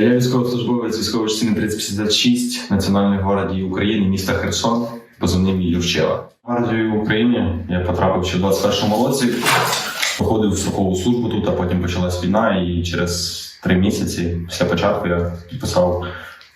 Я військовослужбовець військової частини 3056 Національної гвардії України, міста Херсон, позивний мій Юрчева. В гвардію України я потрапив ще в 21-му році. Проходив строкову службу тут, а потім почалась війна, і через три місяці після початку я підписав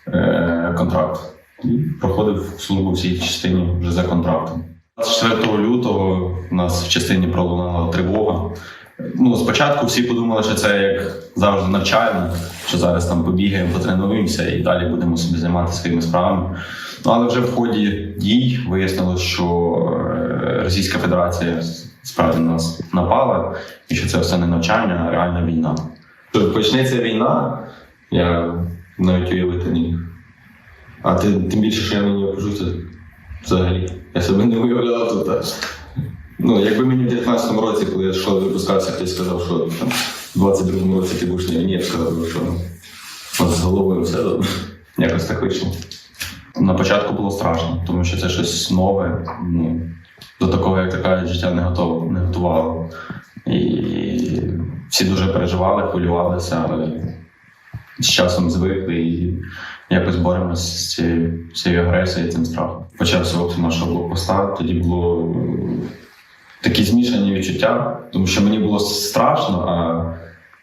е, контракт. І проходив службу в цій частині вже за контрактом. 24 лютого у нас в частині пролунала тривога. Ну, спочатку всі подумали, що це як завжди навчально, що зараз там побігаємо, потренуємося і далі будемо собі займатися своїми справами. Ну, але вже в ході дій вияснилось, що е, Російська Федерація справді нас напала, і що це все не навчання, а реальна війна. Тобто почнеться війна, я навіть уявити не міг. А ти, тим більше, що я мені окружуся взагалі. Я себе не уявляв тут. Ну, якби мені в 19-му році, коли я йшов випускався, хтось сказав, що там, в 22-му році ти будеш на війні, я б сказав, що от з головою все добре. Якось так вийшло. На початку було страшно, тому що це щось нове. Ну, до такого, як така життя не готово, не готувало. І всі дуже переживали, хвилювалися, але з часом звикли і якось боремося з цією, цією агресією, цим страхом. Почався обстріл нашого блокпоста, тоді було такі змішані відчуття, тому що мені було страшно, а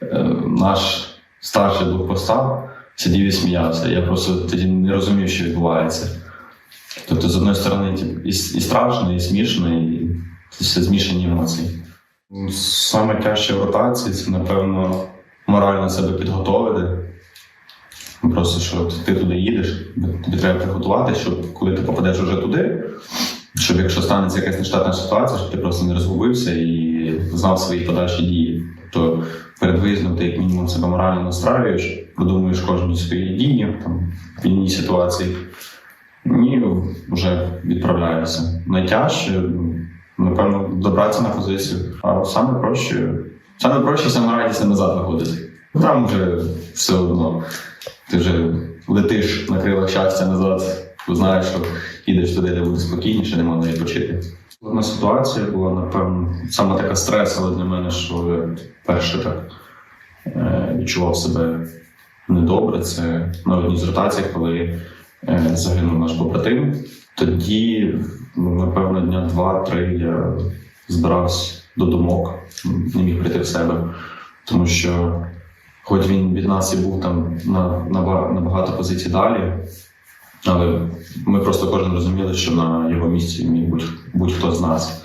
е, наш старший блокпоста сидів і сміявся. Я просто тоді не розумів, що відбувається. Тобто, з одної сторони, і, страшно, і смішно, і все змішані емоції. Саме тяжче в ротації це, напевно, морально себе підготовити. Просто що ти туди їдеш, тобі треба приготувати, щоб коли ти попадеш вже туди, щоб якщо станеться якась нештатна ситуація, щоб ти просто не розгубився і знав свої подальші дії. Тобто перед виїздом ти як мінімум себе морально настраюєш, продумуєш кожні свої дії там, в війній ситуації, і вже відправляєшся. Найтяжче, напевно, добратися на позицію. А саме проще, саме проще саме радісно назад виходити. Там вже все одно. Ти вже летиш на крилах щастя назад, знаєш, що їдеш туди, де буде спокійніше, де можна відпочити. Одна ситуація була, напевно, саме така стресова для мене, що перше так е, відчував себе недобре. Це на одній з ротацій, коли е, загинув наш побратим. Тоді, ну, напевно, дня два-три я збирався до думок, не міг прийти в себе, тому що Хоч він від нас і був там на, на, на багато позицій далі, але ми просто кожен розуміли, що на його місці міг будь, будь-хто з нас.